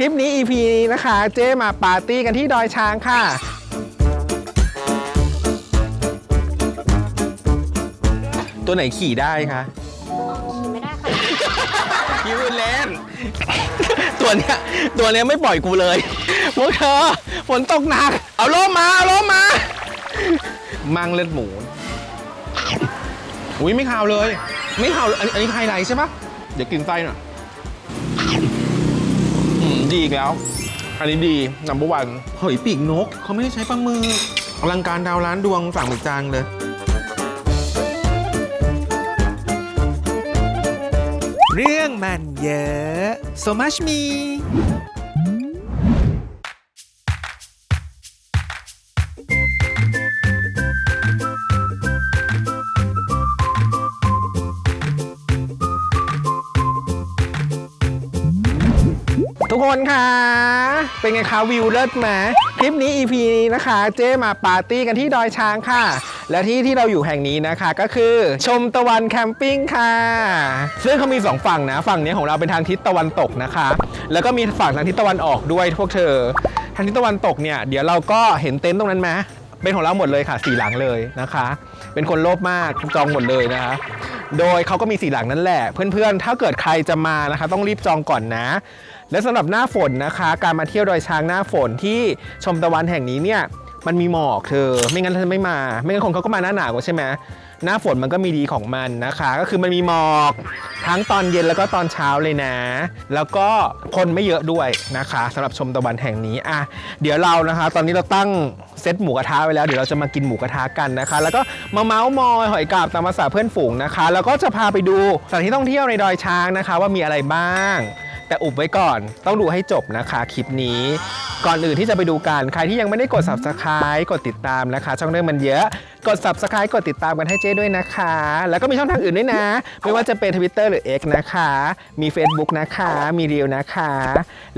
คลิปนี้ EP นี้นะคะ เจ๊มาปาร์ตี้กันที่ดอยช้างค่ะ ตัวไหนขี่ได้คะขี่ไม่ได้ค่ะพี่พูดเล่น ตัวเนี้ยตัวเนี้ยไม่ปล่อยกูเลยพวกเธอฝนตกหนัก เอาล่มมาเอาล่มมา มังเลือดหมู อุ้ยไม่ขาวเลย ไม่ขาวอันอันนี้ไฮไลท์ใช่ปะเดี๋ยวกินไส้หน่อยอืม ดีอีกแล้ว อันนี้ดีนัมเบอร์วันหอยปีกนก เขาไม่ได้ใช้ปลาหมืออลังการดาวร้านดวงสั่งหมึกจางเลย เรื่องมันเยอะ so much me กคนคะเป็นไงคะวิวเลิศไหมคลิปนี้ EP นี้นะคะ เจ๊มาปาร์ตี้กันที่ดอยช้างค่ะ และที่ที่เราอยู่แห่งนี้นะคะก็คือ ชมตะวันแคมปิ้งค่ะ ซึ่งเขามี 2 ฝั่งนะ ฝั่งนี้ของเราเป็นทางทิศตะวันตกนะคะ แล้วก็มีฝั่งทางทิศตะวันออกด้วยพวกเธอ ทางทิศตะวันตกเนี่ยเดี๋ยวเราก็เห็นเต็นท์ตรงนั้นไหมเป็นของเราหมดเลยค่ะสี่หลังเลยนะคะ เป็นคนโลภมากจองหมดเลยนะคะโดยเขาก็มีสี่หลังนั่นแหละ เพื่อนๆ ถ้าเกิดใครจะมานะคะ ต้องรีบจองก่อนนะ และสำหรับหน้าฝนนะคะ การมาเที่ยวดอยช้างหน้าฝนที่ชมตะวันแห่งนี้เนี่ยมันมีหมอกเธอ ไม่งั้นเธอไม่มา ไม่งั้นคนเขาก็มาหน้าหนาวใช่ไหมหน้าฝนมันก็มีดีของมันนะคะ ก็คือมันมีหมอกทั้งตอนเย็นแล้วก็ตอนเช้าเลยนะ แล้วก็คนไม่เยอะด้วยนะคะสำหรับชมตะวันแห่งนี้อะเดี๋ยวเรานะคะ ตอนนี้เราตั้งเซตหมูกระทะไว้แล้วเดี๋ยวเราจะมากินหมูกระทะกันนะคะ แล้วก็มาเมาส์มอยหอยกาบตามภาษาเพื่อนฝูงนะคะ แล้วก็จะพาไปดูสถานที่ท่องเที่ยวในดอยช้างนะคะ ว่ามีอะไรบ้าง แต่อุบไว้ก่อนต้องดูให้จบนะคะคลิปนี้ ก่อนอื่นที่จะไปดูกันใครที่ยังไม่ได้กด subscribe กดติดตามนะคะ ช่องเรื่องมันเยอะ กด subscribe กดติดตามกันให้เจ้ด้วยนะคะ แล้วก็มีช่องทางอื่นด้วยนะ ไม่ว่าจะเป็น Twitter หรือ X นะคะ มี Facebook นะคะ มี r e วนะคะ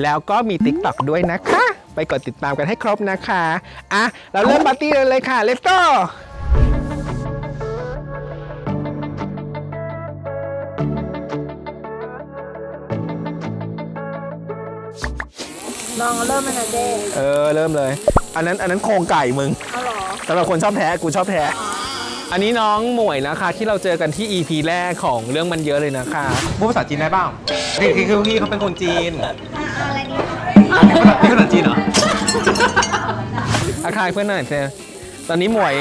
แล้วก็มี TikTok ด้วยนะคะ ไปกดติดตามกันให้ครบนะคะอะเราเริ่มปาร์ตี้กันเลยค่ะ let's go ลองเริ่มมันนะเจ๊เออเริ่มเลย อันนั้นอันนั้นโครงไก่มึงเอาเหรอสำหรับคนชอบแท้กูชอบแท้ อันนี้น้องหมวยนะคะ ที่เราเจอกันที่ EP แรกของเรื่องมันเยอะเลยนะคะพูดภาษาจีนได้เปล่าคือคือคือพี่เขาเป็นคนจีนนี่ภาษาจีนเหรออาคายเพื่อนหน่อยเธอตอนนี้หมวย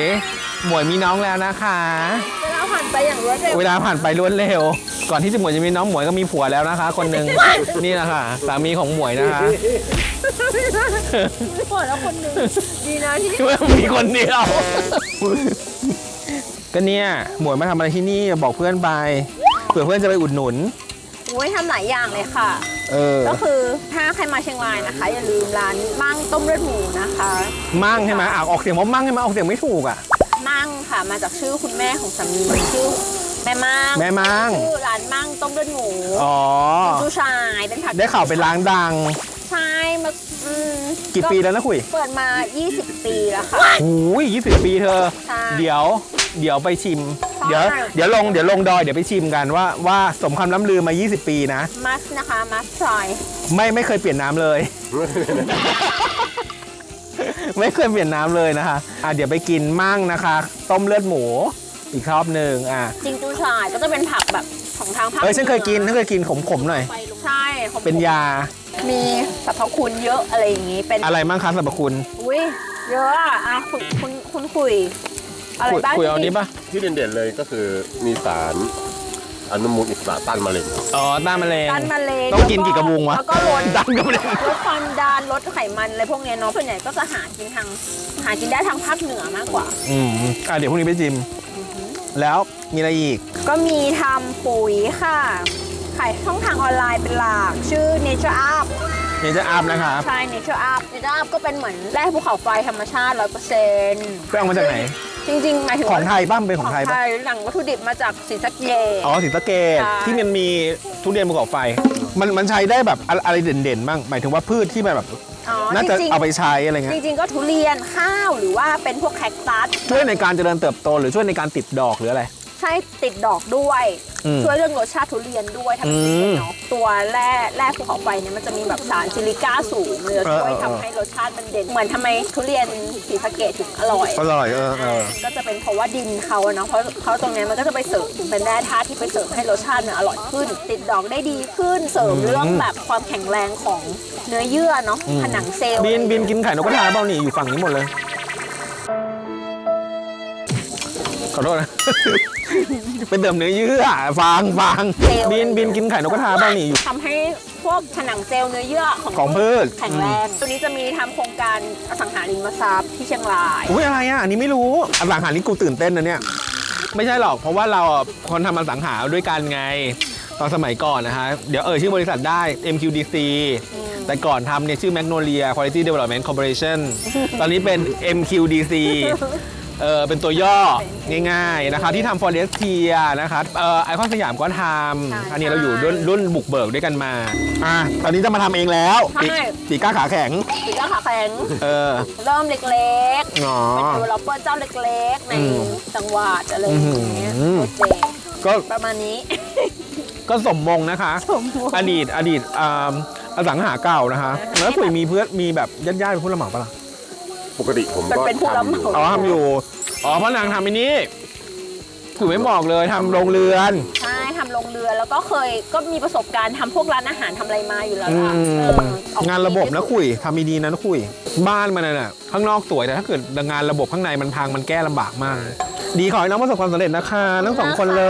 หมวยมีน้องแล้วนะคะ เวลาผ่านไปอย่างรวดเร็วเวลาผ่านไปรวดเร็ว ก่อนที่จะหมวยจะมีน้องหมวยก็มีผัวแล้วนะคะ คนหนึ่งนี่นะคะสามีของหมวยนะคะหมดแล้วคนหนึ่งดีนะที่มีคนเดียวก็เนี่ยหมวยมาทำอะไรที่นี่บอกเพื่อนไปเผื่อเพื่อนจะไปอุดหนุนโอ้ยทำหลายอย่างเลยค่ะ เออ ก็คือถ้าใครมาเชียงรายนะคะ อย่าลืมร้านมั่งต้มเลือดหมูนะคะ มั่งใช่ไหมอะออกเสียงว่ามั่งใช่ไหมออกเสียงไม่ถูกอะ มั่งค่ะมาจากชื่อคุณแม่ของสามีชื่อ แม่มั่งแม่มั่งชื่อร้านมั่งต้มเลือดหมูอ๋อดูชายเป็นผักได้ข่าวเป็นร้านดัง ใช่มาอืมกี่ปีแล้วนะคุยเปิดมา 20 ปีแล้วค่ะ หูยยี่สิบปีเธอ ใช่เดี๋ยว เดี๋ยวไปชิม ใช่ เดี๋ยว เดี๋ยวลง เดี๋ยวลงดอย เดี๋ยวไปชิมกันว่า ว่าสมคำล้ำลือมา 20 ปีนะ มัสนะคะ มัสทรอย ไม่ไม่เคยเปลี่ยนน้ำเลย ไม่เคยเปลี่ยนน้ำเลยนะคะ อะเดี๋ยวไปกินมั่งนะคะ ต้มเลือดหมู อีกรอบหนึ่งอะจริงจูชายก็จะเป็นผักแบบของทางภาคเอ้ยฉันเคยกินฉันเคยกินขมๆหน่อย ใช่ขมๆเป็นยามีสรรพคุณเยอะอะไรอย่างงี้เป็นอะไรมั่งคะสรรพคุณอุ้ยเยอะอะอะคุณคุณคุณคุยอะไรคุยบ้างคุยเอานี้ปะที่เด่นๆเลยก็คือมีสารอนุมูลอิสระต้านมะเร็งครับอ๋อต้านมะเร็งต้านมะเร็งต้องกินกี่กระบุงวะแล้วก็ลด ต้านกระบุง ลดความดันลดไขมันอะไรพวกเนี้ยเนาะส่วนใหญ่ก็จะหากินทางหากินได้ทางภาคเหนือมากกว่า อืมอะเดี๋ยวพรุ่งนี้ไปจิม แล้วมีอะไรอีก ก็มีทำปุ๋ยค่ะ ขายช่องทางออนไลน์เป็นหลัก ชื่อ Nature Up เนเจอร์อัพนะครับใช่ Nature Up Nature Up ก็เป็นเหมือนแร่ภูเขาไฟธรรมชาติ 100%ไปเอามาจากไหน จริงๆหมายถึงของว่าไทยบ้างเป็นของไทยไทบ้างยหลังวัตถุดิบมาจากศรีสะเกษ อ๋อสีสะเกตใช่ ที่มันมีทุเรียนภูเขาไฟ มันมันใช้ได้แบบอะอะไรเด่นๆบ้างหมายถึงว่าพืชที่มันแบบ อ๋อน่าจะจริงๆ เอาไปใช้อะไรเงี้จยริงๆก็ทุเรียนข้าวหรือว่าเป็นพวกแคคตัส ช่วยในการเจริญเติบโตหรือช่วยในการติดดอกหรืออะไร ใช่ติดดอกด้วย อืม ช่วยเรื่องรสชาติทุเรียนด้วยทำให้ทุเรียนอืมเนาะตัวแร่แร่ภูเขาไฟเนี่ยมันจะมีแบบสารซิลิก้าสูงเลยช่วยเออเออทำให้รสชาติมันเด่นเหมือนทำไมทุเรียนสีสะเกดถึงอร่อย อร่อยเออเออ ก็จะเป็นเพราะว่าดินเขาอะเนาะเพราะเขาตรงเนี้ยมันก็จะไปเสริมเป็นแร่ธาตุที่ไปเสริมให้รสชาติมันอร่อยขึ้น ติดดอกได้ดีขึ้นเสริมเรื่องแบบความแข็งแรงของเนื้อเยื่อเนาะผนังเซลล์บินบินกินไข่นกกระทาเปล่านี่อยู่ฝั่งนี้หมดเลย ขอโทษนะ เป็นเดิมเนื้อเยื่อฟางฟางบินบินกินไข่นกกระทาเปล่านี่อยู่ ทำให้พวกผนังเซลล์เนื้อเยื่อของของพืช แข็งแรง ตัวนี้จะมีทำโครงการอสังหาริมทรัพย์ที่เชียงราย อุ้ยอะไรอะอันนี้ไม่รู้อสังหาริกูตื่นเต้นนะเนี่ย ไม่ใช่หรอกเพราะว่าเราอะคนทำอสังหาด้วยกันไง ตอนสมัยก่อนนะฮะ เดี๋ยวเอ่ยชื่อบริษัทได้ MQDC แต่ก่อนทำเนี่ยชื่อ Magnolia Quality Development Corporation ตอนนี้เป็น MQDC เออเป็นตัวย่อง่ายๆนะคะที่ทำ Forestia นะครับเออไอคอนสยามก็ทำอันนี้เราอยู่รุ่นรุ่นบุกเบิกด้วยกันมาอะตอนนี้จะมาทำเองแล้วปีปีกล้าขาแข็งสีก้าขาแข็งเออเริ่มเล็กอ๋อๆเป็น developer เจ้าเล็กๆ ในอืมจังหวัดอะไรอย่างเงี้ยอืมโปรเจกต์ก็ประมาณนี้ ก็สมมงนะคะ อดีตอดีตอ่าอสังหาเก่านะคะ แล้วคุยมีเพื่อนมีแบบญาติญาติๆเป็นผู้รับเหมาปะล่ะ ปกติผมมันก็เป็นผู้รับทำอเหยู่มา อ๋อทำอยู่ อ๋อเพราะนางทำอัน นี้คุยไม่บอกเลยทำโรงเรือน ใช่ทำลงเรือแล้วก็เคยก็มีประสบการณ์ทำพวกร้านอาหารทำอะไรมาอยู่แล้วอืล่ะมเออออกงานระบบนะคุยทำดีๆนะคุย บ้านมันน่ะข้างนอกสวยแต่ถ้าเกิดงานระบบข้างในมันพังมันแก้ลำบากมาก ดีขอให้น้องประสบความสำเร็จนะคะทั้งสองคนเล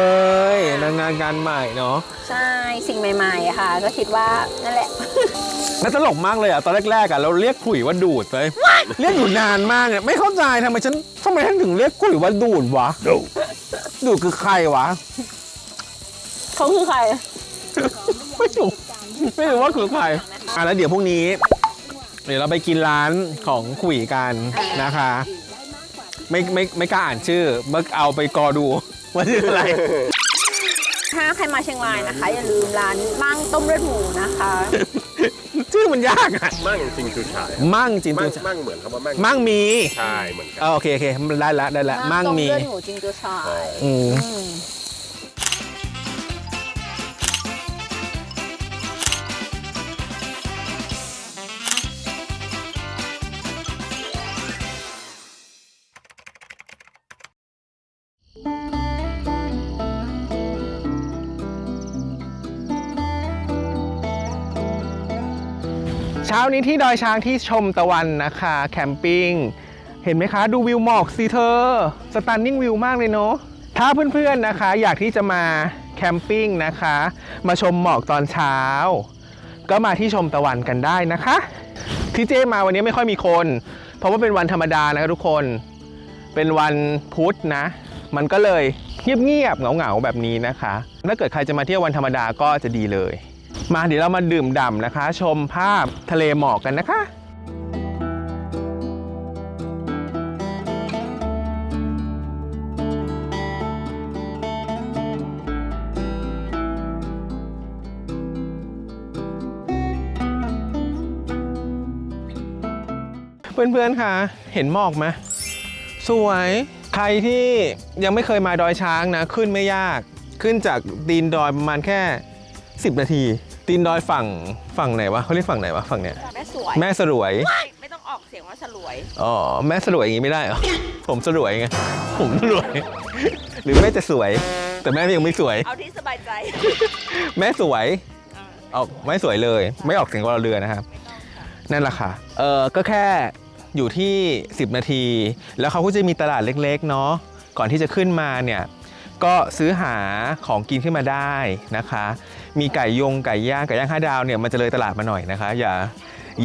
ยในงานการใหม่เนาะใช่สิ่งใหม่ๆอะค่ะ ก็คิดว่านั่นแหละ น่าตลกมากเลยอะตอนแรกๆอะเราเรียกขุยว่าดูดไปเรียกอยู่นานมากเนี่ยไม่เข้าใจทำไมฉันทำไมฉันถึงเรียกขุยว่าดูดวะดู ดคือใครวะ เขาคือใคร ไม่รู้ไม่รู้ว่าคือใครอะแล้วเดี๋ยวพรุ่งนี้ เดี๋ยวเราไปกินร้านของขุยกันนะคะ ไม่ไม่ไม่กล้าอ่านชื่อเมื่อเอาไปกอดูว่าชื่ออะไร ถ้าใครมาเชียงรายนะคะ อย่าลืมร้านมั่งต้มเลือดหมูนะคะ ชื่อมันยากอะมั่งจริงจูฉายมั่งจินมั่ตูงมั่งเหมือนคำว่ามั่งมั่งมีใช่เหมือนกันเออโอเคโอเคได้ละได้ละมั่งต้มมีเลือดหมูจริงตัวชาย อืม อืม เช้านี้ที่ดอยช้างที่ชมตะวันนะคะ แคมปิ้งเห็นไหมคะ ดูวิวหมอกสิเธอ สตันนิ่งวิวมากเลยเนาะถ้าเพื่อนๆนะคะ อยากที่จะมาแคมปิ้งนะคะ มาชมหมอกตอนเช้า ก็มาที่ชมตะวันกันได้นะคะ ที่เจมาวันนี้ไม่ค่อยมีคน เพราะว่าเป็นวันธรรมดานะคะทุกคน เป็นวันพุธนะ มันก็เลยเงียบๆเหงาๆแบบนี้นะคะ ถ้าเกิดใครจะมาเที่ยววันธรรมดาก็จะดีเลย มาเดี๋ยวเรามาดื่มด่ำนะคะ ชมภาพทะเลหมอกกันนะคะเพื่อนๆค่ะ เห็นหมอกไหมสวย ใครที่ยังไม่เคยมาดอยช้างนะ ขึ้นไม่ยาก ขึ้นจากตีนดอยประมาณแค่ 10 นาที ตีนดอยฝั่งฝั่งไหนวะเขาเรียกฝั่งไหนวะฝั่งเนี้ยแม่สวยแม่สรวย ไม่ต้องออกเสียงว่าสลวย อ๋อแม่สรวยอย่างงี้ไม่ได้เหรอ ผมสรวยไงผมสรวย หรือแม่จะสวย แต่แม่ยังไม่สวย เอาที่สบายใจแม่สวยออกไม่สวยเลย ไม่ออกเสียงวอลเรือนะครับนั่นแหละค่ะ เออก็แค่อยู่ที่ 10 นาที แล้วเขาก็จะมีตลาดเล็กๆ เนาะ ก่อนที่จะขึ้นมาเนี่ย ก็ซื้อหาของกินขึ้นมาได้นะคะ มีไก่ยงไก่ย่างไก่ย่างห้าดาวเนี่ยมันจะเลยตลาดมาหน่อยนะคะ อย่า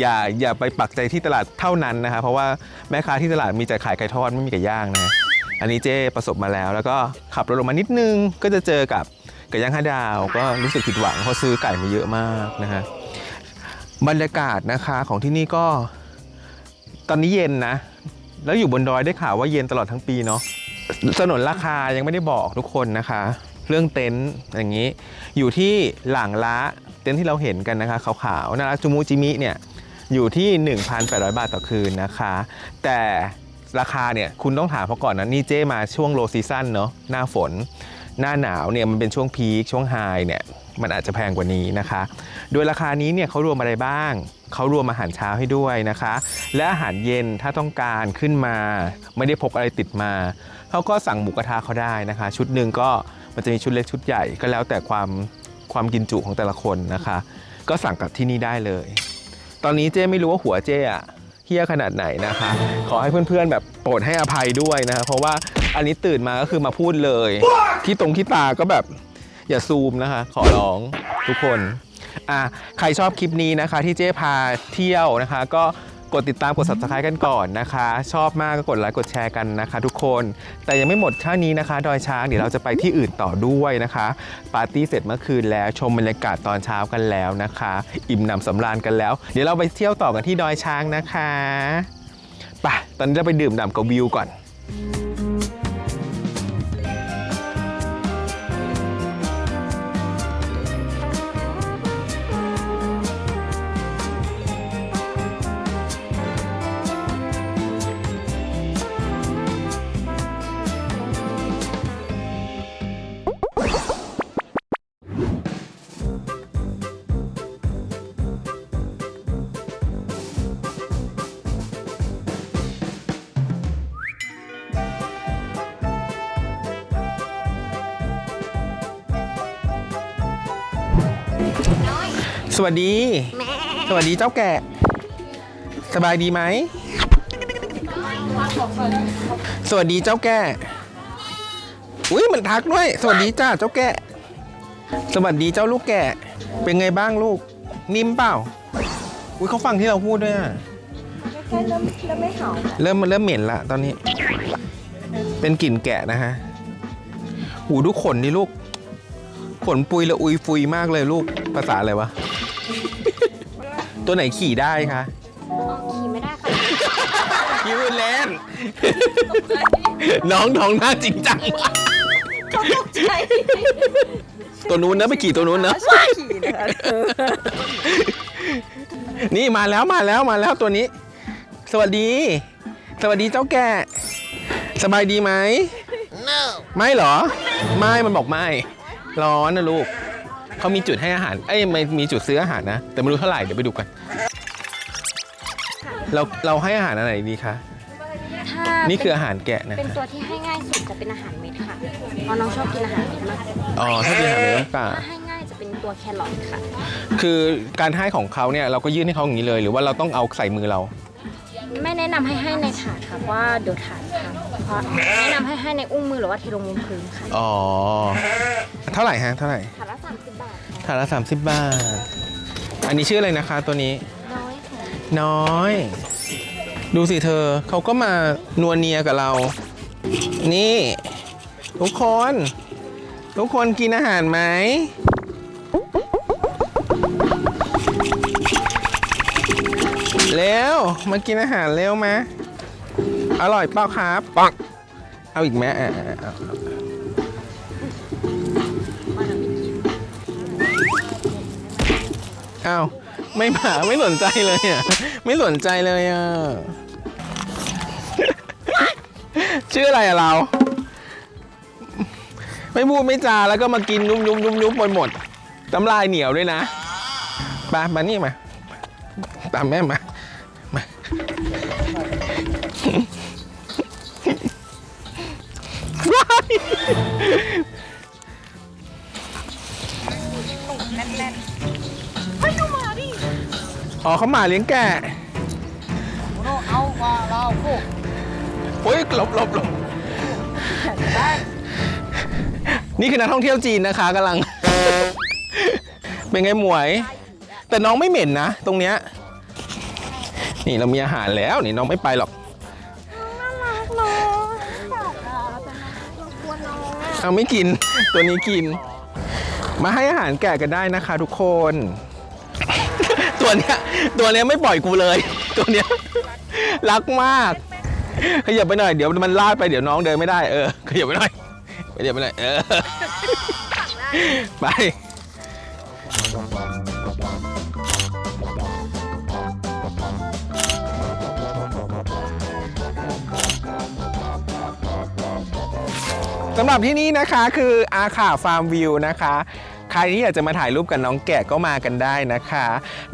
อย่าอย่าไปปักใจที่ตลาดเท่านั้นนะคะ เพราะว่าแม่ค้าที่ตลาดมีแต่ขายไก่ทอดไม่มีไก่ย่างนะอันนี้เจ้ประสบมาแล้ว แล้วก็ขับรถลงมานิดนึงก็จะเจอกับไก่ย่างห้าดาวก็รู้สึกผิดหวังเพราะซื้อไก่มาเยอะมากนะฮะบรรยากาศนะคะของที่นี่ก็ตอนนี้เย็นนะ แล้วอยู่บนดอยได้ข่าวว่าเย็นตลอดทั้งปีเนาะสนนราคายังไม่ได้บอกทุกคนนะคะ เรื่องเต็นท์อย่างนี้ อยู่ที่หลังละเต็นท์ที่เราเห็นกันนะคะขาวๆน่ารักจูมูจิมิเนี่ยอยู่ที่ 1,800 บาทต่อคืนนะคะ แต่ราคาเนี่ยคุณต้องถามเขาก่อนนะนี่เจ้มาช่วงโลซีซั่นเนาะหน้าฝน หน้าหนาวเนี่ยมันเป็นช่วงพีคช่วงไฮเนี่ยมันอาจจะแพงกว่านี้นะคะ โดยราคานี้เนี่ยเขารวมอะไรบ้าง เขารวมอาหารเช้าให้ด้วยนะคะ และอาหารเย็นถ้าต้องการขึ้นมา ไม่ได้พกอะไรติดมา เขาก็สั่งหมูกระทะเขาได้นะคะ ชุดหนึ่งก็ มันจะมีชุดเล็กชุดใหญ่ก็แล้วแต่ความความกินจุของแต่ละคนนะคะ ก็สั่งกับที่นี่ได้เลย ตอนนี้เจ้ไม่รู้ว่าหัวเจ้อะเฮี้ยขนาดไหนนะคะ ขอให้เพื่อนๆแบบโปรดให้อภัยด้วยนะคะเพราะว่าอันนี้ตื่นมาก็คือมาพูดเลย ที่ตรงที่ตาก็แบบอย่าซูมนะคะ ขอร้องทุกคนอะใครชอบคลิปนี้นะคะ ที่เจ๊พาเที่ยวนะคะ ก็ กดติดตามกด subscribe กันก่อนนะคะ ชอบมากก็กดไลค์กดแชร์กันนะคะ ทุกคน แต่ยังไม่หมดเท่านี้นะคะ ดอยช้างเดี๋ยวเราจะไปที่อื่นต่อด้วยนะคะปาร์ตี้เสร็จเมื่อคืนแล้วชมบรรยากาศตอนเช้ากันแล้วนะคะ อิ่มหนำสำราญกันแล้ว เดี๋ยวเราไปเที่ยวต่อกันที่ดอยช้างนะคะไปตอนนี้เราไปดื่มด่ำกับวิวก่อน สวัสดี สวัสดีเจ้าแกะ สบายดีไหม สวัสดีเจ้าแกะ อุ้ยมันทักด้วย สวัสดีจ้าเจ้าแกะ สวัสดีเจ้าลูกแกะ เป็นไงบ้างลูก นิ่มเปล่า อุ้ยเขาฟังที่เราพูดด้วยอะแค่เริ่มเริ่มไม่เห่าเริ่มเริ่มเหม็นละตอนนี้ เป็นกลิ่นแกะนะฮะหูดูขนดิลูก ขนปุยละอุยฟุยมากเลยลูก ภาษาอะไรวะ ตัวไหนขี่ได้คะขี่ไม่ได้ค่ะขี่พูดเล่น น้องน้องหน้าจริงจังมากใช่ตัวนู้นนะไปขี่ตัวนู้นนะขี่นะคะนี่มาแล้วมาแล้วมาแล้วตัวนี้ สวัสดี สวัสดีเจ้าแก่สบายดีไหมไม่เหรอ ไม่ มันบอกไม่ ร้อนนะลูก เขามีจุดให้อาหาร เอ้ยไม่มีจุดซื้ออาหารนะ แต่ไม่รู้เท่าไหร่ เดี๋ยวไปดูกัน เราเราให้อาหารอะไรดีคะ ถ้านี่คืออาหารแกะนะเป็นคะตัวที่ให้ง่ายสุดจะเป็นอาหารเม็ดค่ะเพราะน้องชอบกินอาหารเม็ดมากอ๋อ ถ้าเป็นอาหารเนื้อปลาถ้าให้ง่ายจะเป็นตัวแครอทค่ะ คือการให้ของเขาเนี่ยเราก็ยื่นให้เขาอย่างนี้เลย หรือว่าเราต้องเอาใส่มือเรา ไม่แนะนำให้ให้ในถาดค่ะเพราะว่าเดี๋ยวถาดค่ะเพราะแนะนำให้ให้ในอุ้งมือหรือว่าเทลงบนพื้นค่ะอ๋อ เท่าไหร่ฮะ เท่าไหร่ถาดละ30บาทค่ะ ถาดละ 30 บาท อันนี้ชื่ออะไรนะคะตัวนี้ น้อยค่ะน้อย ดูสิเธอเขาก็มานัวเนียกับเรา นี่ ทุกคน ทุกคนกินอาหารไหม เร็ว มากินอาหารเร็วมา อร่อยเปล่าครับปักเอาอีกไหมอะอะอะ อาวไม่มาไม่สนใจเลยอะไม่สนใจเลยอะชื่ออะไรอะเรา ไม่พูดไม่จาแล้วก็มากินยุบยุบยุบยุบหมดหมดตำลายเหนียวด้วยนะมามานี่มา ตามแม่มา เขาหมาเลี้ยงแกะเอามาเราโอ้ยหลบหลบหลบนี่คือนักท่องเที่ยวจีนนะคะกำลัง เป็นไงหมวย แต่น้องไม่เหม็นนะตรงเนี้ยนี่เรามีอาหารแล้วนี่น้องไม่ไปหรอกเอาไม่กินตัวนี้กิน มาให้อาหารแกะกันได้นะคะทุกคน ตัวเนี้ยตัวเนี้ยไม่ปล่อยกูเลย ตัวเนี้ยรักมากขยับไปหน่อยเดี๋ยวมันลาดไปเดี๋ยวน้องเดินไม่ได้เออขยับไปหน่อยไปขยับไปหน่อยเออไปสำหรับที่นี่นะคะคืออาคาฟาร์มวิวนะคะ ใครที่อยากจะมาถ่ายรูปกับน้องแกะก็มากันได้นะคะ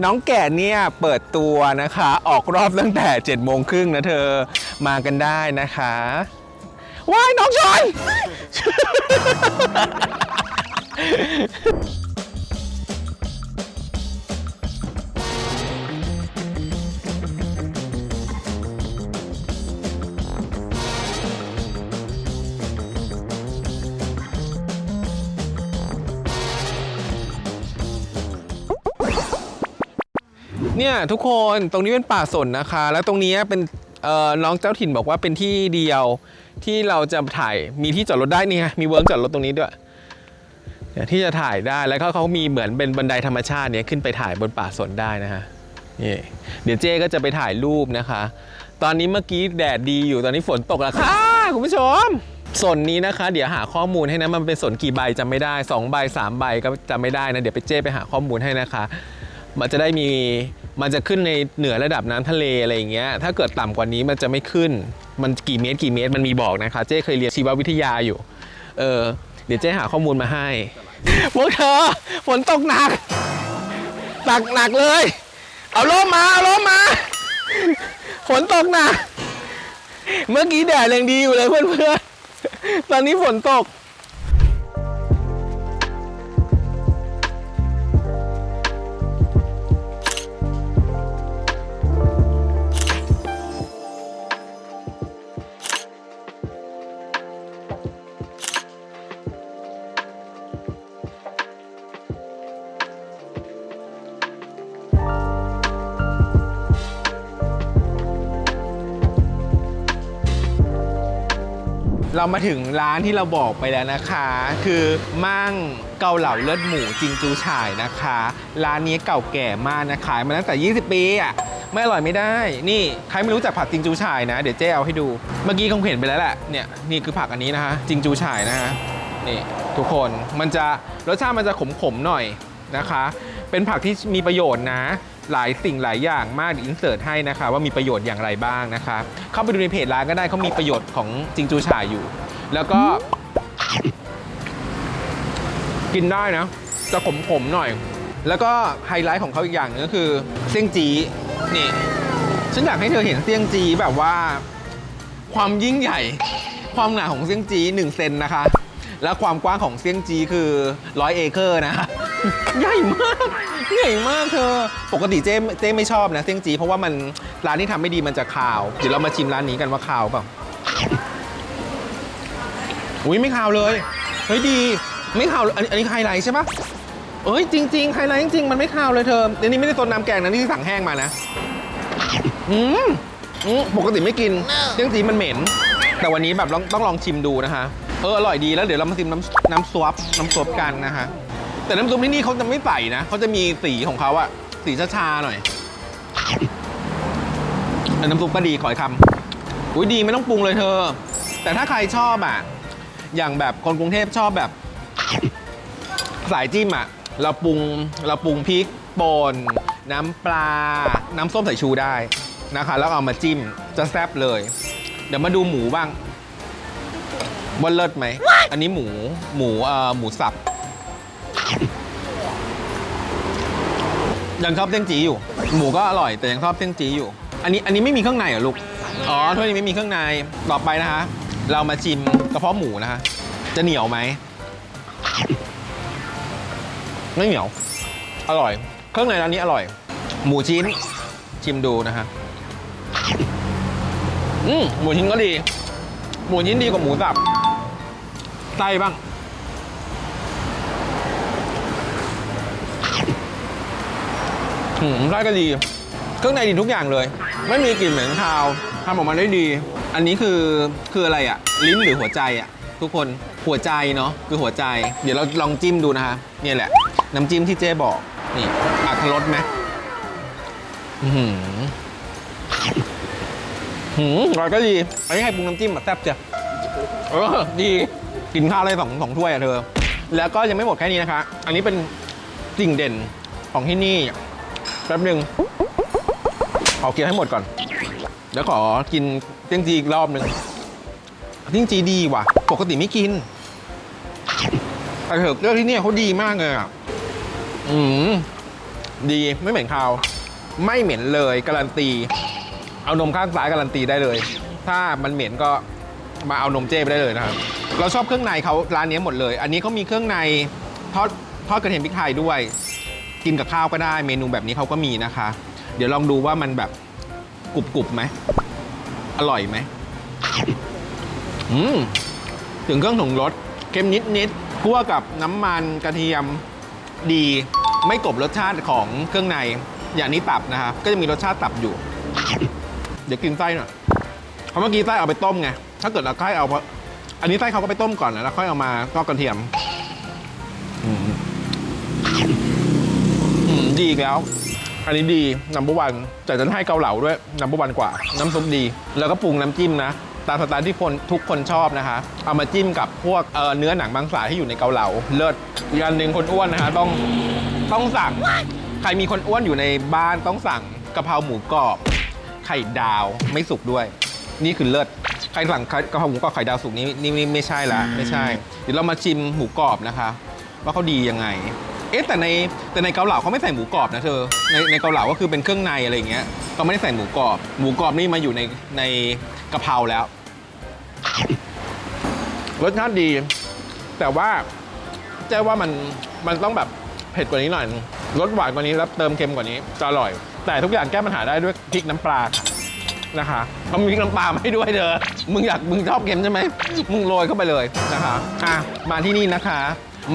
น้องแกะเนี่ยเปิดตัวนะคะ ออกรอบตั้งแต่7จ็ดโมงครึ่งนะเธอมากันได้นะคะว้ายน้องชอย ทุกคนตรงนี้เป็นป่าสนนะคะ แล้วตรงนี้เป็นน้องเจ้าถิ่นบอกว่าเป็นที่เดียวที่เราจะถ่ายมีที่จอดรถได้นี่ไงมีเวิร์กจอดรถตรงนี้ด้วยที่จะถ่ายได้แล้วก็เขามีเหมือนเป็นบันไดธรรมชาติเนี่ยขึ้นไปถ่ายบนป่าสนได้นะฮะนี่เดี๋ยวเจ๊ก็จะไปถ่ายรูปนะคะ ตอนนี้เมื่อกี้แดดดีอยู่ตอนนี้ฝนตกแล้วค่ะคุณผู้ชมสนนี้นะคะ เดี๋ยวหาข้อมูลให้นะมันเป็นสนกี่ใบจำไม่ได้สองใบสามใบก็จำไม่ได้นะเดี๋ยวไปเจ้ไปหาข้อมูลให้นะคะ มันจะได้มี มันจะขึ้นในเหนือระดับน้ำทะเลอะไรอย่างเงี้ย ถ้าเกิดต่ำกว่านี้มันจะไม่ขึ้น มันกี่เมตรกี่เมตรมันมีบอกนะคะ เจ้เคยเรียนชีววิทยาอยู่ เออ เดี๋ยวเจ้หาข้อมูลมาให้ พวกเธอฝนตกหนัก หนักหนักเลย เอาร่มมา เอาร่มมา ฝนตกหนัก เมื่อกี้แดดยังดีอยู่เลยเพื่อนๆ ตอนนี้ฝนตก เรามาถึงร้านที่เราบอกไปแล้วนะคะ คือมั่งเกาเหลาเลือดหมูจิงจูฉ่ายนะคะ ร้านนี้เก่าแก่มากนะขายมาตั้งแต่ 20 ปีอะไม่อร่อยไม่ได้ นี่ใครไม่รู้จักผักจิงจูฉ่ายนะ เดี๋ยวเจ๊เอาให้ดู เมื่อกี้คงเห็นไปแล้วแหละเนี่ยนี่คือผักอันนี้นะคะ จิงจูฉ่ายนะคะนี่ทุกคนมันจะรสชาติมันจะขมๆหน่อยนะคะ เป็นผักที่มีประโยชน์นะ หลายสิ่งหลายอย่างมากอินเสิร์ตให้นะคะ ว่ามีประโยชน์อย่างไรบ้างนะคะ เข้าไปดูในเพจร้านก็ได้เขามีประโยชน์ของจิงจูฉ่ายอยู่ แล้วก็ กินได้นะจะขมๆหน่อย แล้วก็ไฮไลท์ของเขาอีกอย่างนึงก็คือเซี่ยงจีนี่ฉันอยากให้เธอเห็นเซี่ยงจีแบบว่า ความยิ่งใหญ่ ความหนาของเซี่ยงจี1เซนนะคะ แล้วความกว้างของเซี่ยงจีคือร้อยเอเคอร์นะคะใหญ่มาก ใหญ่มากเธอ ปกติเจ๊เจ๊ไม่ชอบนะเซี่ยงจีเพราะว่ามันร้านที่ทำไม่ดีมันจะคาว เดี๋ยวเรามาชิมร้านนี้กันว่าคาวเปล่า อุ้ยไม่คาวเลย เฮ้ยดี ไม่คาวเลยอันนี้อันนี้ไฮไลท์ใช่ปะเอ้ยจริงๆไฮไลท์จริงๆมันไม่คาวเลยเธออันนี้ไม่ได้ต้นน้ำแกงนะนี่ที่สั่งแห้งมานะ อืมอืมปกติไม่กินเรื่องจีมันเหม็น แต่วันนี้แบบต้องต้องลองชิมดูนะคะ เอออร่อยดีแล้วเดี๋ยวเรามาชิมน้ำน้ำซวบน้ำซวบกันนะคะแต่น้ำซุปที่นี่เขาจะไม่ใส่นะเขาจะมีสีของเขาอะสีชาๆหน่อยแต่น้ำซุปก็ดีขออีกคำอุ้ยดีไม่ต้องปรุงเลยเธอ แต่ถ้าใครชอบอะอย่างแบบคนกรุงเทพชอบแบบ สายจิ้มอะเราปรุงเราปรุงพริกป่นน้ำปลา น้ำส้มสายชูได้นะคะ แล้วเอามาจิ้มจะแซ่บเลย เดี๋ยวมาดูหมูบ้าง ว่าเลิศไหม อันนี้หมูหมูเอ่อหมูสับ ยังชอบเส้นจีอยู่ หมูก็อร่อยแต่ยังชอบเส้นจีอยู่ อันนี้อันนี้ไม่มีเครื่องในเหรอลูก อ๋อถ้วยนี้ไม่มีเครื่องใน ต่อไปนะคะ เรามาชิมกระเพาะหมูนะคะ จะเหนียวไหม ไม่เหนียว อร่อย เครื่องในร้านนี้อร่อย หมูชิ้น ชิมดูนะฮะอืมหมูชิ้นก็ดี หมูชิ้นดีกว่าหมูสับ ไส้บ้างอืมไส้ก็ดี เครื่องในดีทุกอย่างเลย ไม่มีกลิ่นเหม็นคาวทำออกมาได้ดี อันนี้คือคืออะไรอะลิ้นหรือหัวใจอะทุกคนหัวใจเนาะคือหัวใจ เดี๋ยวเราลองจิ้มดูนะคะเนี่ยแหละ น้ำจิ้มที่เจ๊บอก นี่อัครสไหมหือหืมอร่อยก็ดีอันนี้ให้ปรุงน้ำจิ้มแบบแซ่บจ้ะเออดี กินข้าวเลยสองสองถ้วยอะเธอ แล้วก็ยังไม่หมดแค่นี้นะคะ อันนี้เป็นสิ่งเด่นของที่นี่แป๊บหนึ่งขอกินให้หมดก่อนเดี๋ยวขอกินเตี้ยงจีอีกรอบหนึ่งเตี้ยงจีดีว่ะ ปกติไม่กินแต่เถอะเรื่องที่นี่เขาดีมากเลยอะอืมดีไม่เหม็นคาว ไม่เหม็นเลยการันตี เอานมข้างซ้ายการันตีได้เลย ถ้ามันเหม็นก็มาเอานมเจ้ไปได้เลยนะครับ เราชอบเครื่องในเขาร้านนี้หมดเลย อันนี้เขามีเครื่องในทอดทอดกระเทียมพริกไทยด้วย กินกับข้าวก็ได้ เมนูแบบนี้เขาก็มีนะคะ เดี๋ยวลองดูว่ามันแบบกรุบกรุบๆไหมอร่อยไหมอืมถึงเครื่องถุงรสเค็มนิดนิดๆคั่วกับน้ำมันกระเทียมดีไม่กลบรสชาติของเครื่องใน อย่างนี้ตับนะครับก็จะมีรสชาติตับอยู่ เดี๋ยวกินไส้หน่อยเพราะเมื่อกี้ไส้เอาไปต้มไงถ้าเกิดเราค่อยเอา อันนี้ไส้เขาก็ไปต้มก่อนนะแล้วค่อยเอามาทอดกระเทียมอืมอืมดีอีกแล้ว อันนี้ดีนัมเบอร์วันแต่จะให้เกาเหลาด้วยนัมเบอร์วันกว่า น้ำซุปดี แล้วก็ปรุงน้ำจิ้มนะ ตามสไตล์ที่คนทุกคนชอบนะคะ เอามาจิ้มกับพวกเอ่อเนื้อหนังบางสายที่อยู่ในเกาเหลา เลิศอีกอันหนึ่งคนอ้วนนะคะต้องต้องสั่ง ใครมีคนอ้วนอยู่ในบ้านต้องสั่งกะเพราหมูกรอบ ไข่ดาวไม่สุกด้วย นี่คือเลิศ ใครสั่งกะเพราหมูกรอบไข่ดาวสุกนี่นี่นี่ไม่ใช่ละไม่ใช่ เดี๋ยวเรามาชิมหมูกรอบนะคะ ว่าเขาดียังไง เอ๊ะแต่ในแต่ในเกาเหลาเขาไม่ใส่หมูกรอบนะเธอในในเกาเหลาก็คือเป็นเครื่องในอะไรอย่างเงี้ยเขาไม่ได้ใส่หมูกรอบ หมูกรอบนี่มาอยู่ในในกะเพราแล้วรสชาติดี แต่ว่าแจ้ว่ามันมันต้องแบบเผ็ดกว่านี้หน่อยรสหวานกว่านี้แล้วเติมเค็มกว่านี้จะอร่อย แต่ทุกอย่างแก้ปัญหาได้ด้วยพริกน้ำปลาค่ะ นะคะเขามีพริกน้ำปลามาให้ด้วยเด้อมึงอยากมึงชอบเค็มใช่ไหมมึงโรยเข้าไปเลยนะคะอะมาที่นี่นะคะ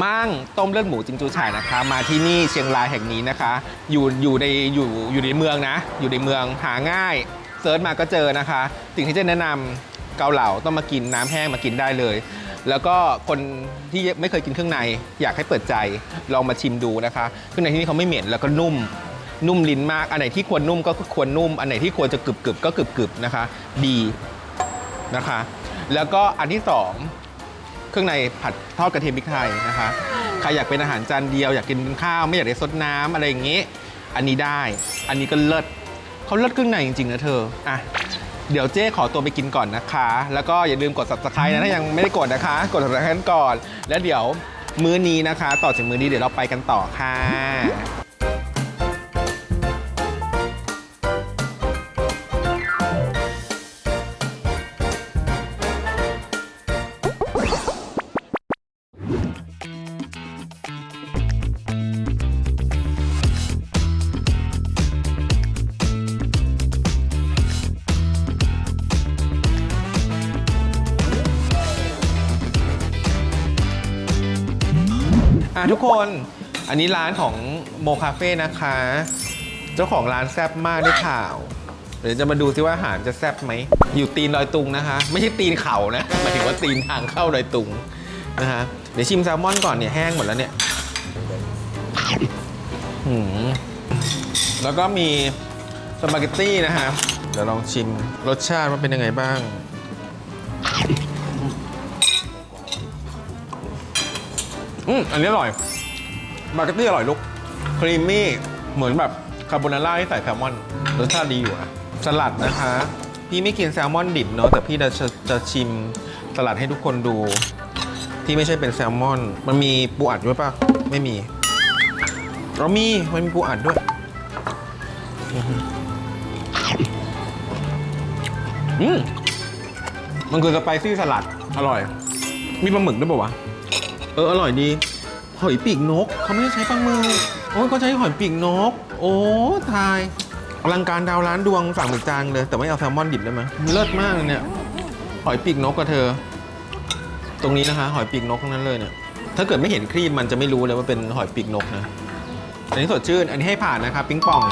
มั่งต้มเลือดหมูจิงจูฉ่ายนะคะ มาที่นี่เชียงรายแห่งนี้นะคะ อยู่อยู่ในอยู่อยู่ในเมืองนะ อยู่ในเมืองหาง่ายเซิร์ชมาก็เจอนะคะ สิ่งที่จะแนะนำเกาเหลาต้องมากินน้ำแห้งมากินได้เลย แล้วก็คนที่ไม่เคยกินเครื่องในอยากให้เปิดใจลองมาชิมดูนะคะ เครื่องในที่นี่เขาไม่เหม็นแล้วก็นุ่ม นุ่มลิ้นมาก อันไหนที่ควรนุ่มก็ควรนุ่ม อันไหนที่ควรจะกรึบกรึบก็กรึบกรึบนะคะ ดีนะคะ แล้วก็อันที่สองเครื่องในผัดทอดกระเทียมพริกไทยนะคะ ใครอยากเป็นอาหารจานเดียวอยากกินเป็นข้าวไม่อยากได้ซดน้ำอะไรอย่างงี้ อันนี้ได้ อันนี้ก็เลิศเขาเลิศเครื่องในจริงๆนะเธอ อะ เดี๋ยวเจ้ขอตัวไปกินก่อนนะคะ แล้วก็อย่าลืมกด subscribe นะถ้ายังไม่ได้กดนะคะ กด subscribe ก่อน แล้วเดี๋ยวมื้อนี้นะคะ ต่อจากมื้อนี้เดี๋ยวเราไปกันต่อค่ะ ทุกคน อันนี้ร้านของโมคาเฟ่นะคะ เจ้าของร้านแซ่บมากได้ข่าว เดี๋ยวจะมาดูซิว่าอาหารจะแซ่บไหม อยู่ตีนดอยตุงนะคะ ไม่ใช่ตีนเขานะหมายถึงว่าตีนทางเข้าดอยตุงนะคะเดี๋ยวชิมแซลมอนก่อนเนี่ยแห้งหมดแล้วเนี่ยหืมแล้วก็มีสปาเกตตี้นะคะเดี๋ยวลองชิมรสชาติว่าเป็นยังไงบ้าง อืมอันนี้อร่อยบาเกตตี้อร่อยลูกครีมมี่เหมือนแบบคาโบนาร่าที่ใส่แซลมอนรสชาติดีอยู่นะสลัดนะคะ พี่ไม่กินแซลมอนดิบเนาะแต่พี่จะจะจะชิมสลัดให้ทุกคนดู ที่ไม่ใช่เป็นแซลมอน มันมีปูอัดด้วยปะไม่มีเรามีมันมีปูอัดด้วยอือหืออืมมันคือสไปซี่สลัด อร่อย มีปลาหมึกด้วยปะวะ เอออร่อยดีหอยปีกนกเขาไม่ได้ใช้ปลาหมึกโอ้ยเขาใช้หอยปีกนก โอ้ทายอลังการดาวร้านดวงสั่งหมึกจางเลย แต่ไม่เอาแซลมอนดิบได้ไหมเลิศมากเลยเนี่ย หอยปีกนกกับเธอ ตรงนี้นะคะ หอยปีกนกทั้งนั้นเลยเนี่ยถ้าเกิดไม่เห็นครีมมันจะไม่รู้เลยว่าเป็นหอยปีกนกนะอันนี้สดชื่น อันนี้ให้ผ่านนะครับปิ้งปอง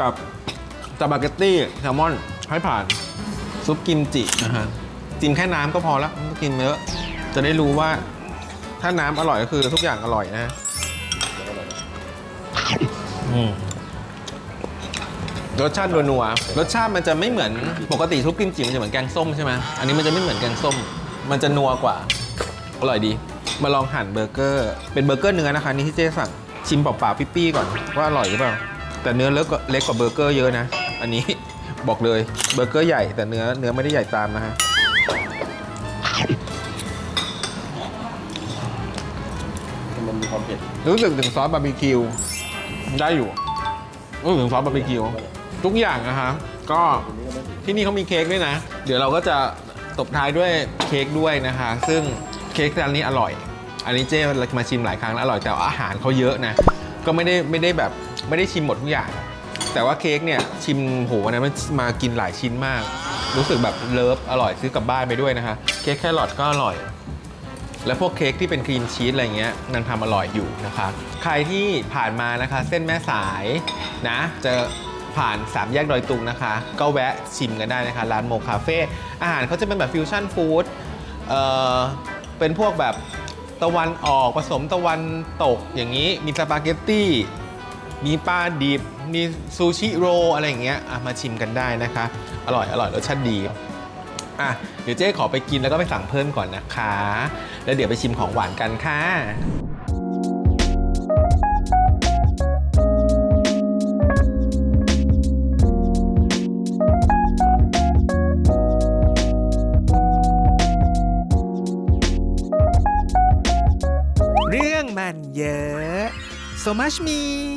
กับสปาเกตตี้แซลมอนให้ผ่าน ซุปกิมจินะฮะ จิ้มแค่น้ำก็พอแล้วไม่ต้องกินเยอะจะได้รู้ว่าถ้าน้ำอร่อยก็คือทุกอย่างอร่อยนะอืมรสชาตินัวๆรสชาติมันจะไม่เหมือนปกติซุปกิมจิมันจะเหมือนแกงส้มใช่ไหมอันนี้มันจะไม่เหมือนแกงส้ม มันจะนัวกว่า อร่อยดี มาลองหั่นเบอร์เกอร์ เป็นเบอร์เกอร์เนื้อนะคะนี่ที่เจ๊สั่งชิมเปล่าๆปี้ๆก่อนว่าอร่อยหรือเปล่า แต่เนื้อเล็กกว่าเล็กกว่าเบอร์เกอร์เยอะนะ อันนี้บอกเลยเบอร์เกอร์ใหญ่แต่เนื้อเนื้อไม่ได้ใหญ่ตามนะฮะ รู้สึกถึงซอสบาร์บีคิวได้อยู่รู้สึกถึงซอสบาร์บีคิวทุกอย่างนะคะก็ที่นี่เขามีเค้กด้วยนะ เดี๋ยวเราก็จะตบท้ายด้วยเค้กด้วยนะคะ ซึ่งเค้กร้านนี้อร่อย อันนี้เจ๊มาชิมหลายครั้งแล้วอร่อยแต่อาหารเขาเยอะนะ ก็ไม่ได้ไม่ได้แบบไม่ได้ชิมหมดทุกอย่าง แต่ว่าเค้กเนี่ยชิมโหวันนั้นมากินหลายชิ้นมาก รู้สึกแบบเลิฟอร่อยซื้อกลับบ้านไปด้วยนะคะ เค้กแครอทก็อร่อย แล้วพวกเค้กที่เป็นครีมชีสอะไรเงี้ยนางทำอร่อยอยู่นะคะ ใครที่ผ่านมานะคะ เส้นแม่สายนะจะผ่านสามแยกดอยตุงนะคะ ก็แวะชิมกันได้นะคะ ร้านโมคาเฟ่อาหารเขาจะเป็นแบบฟิวชั่นฟู้ดเอ่อเป็นพวกแบบตะวันออกผสมตะวันตกอย่างนี้มีสปาเกตตี้มีปลาดิบมีซูชิโรอะไรอย่างเงี้ยมาชิมกันได้นะคะ อร่อยอร่อยรสชาติดี อะเดี๋ยวเจ๊ขอไปกินแล้วก็ไปสั่งเพิ่มก่อนนะคะ แล้วเดี๋ยวไปชิมของหวานกันค่ะเรื่องมันเยอะ so much me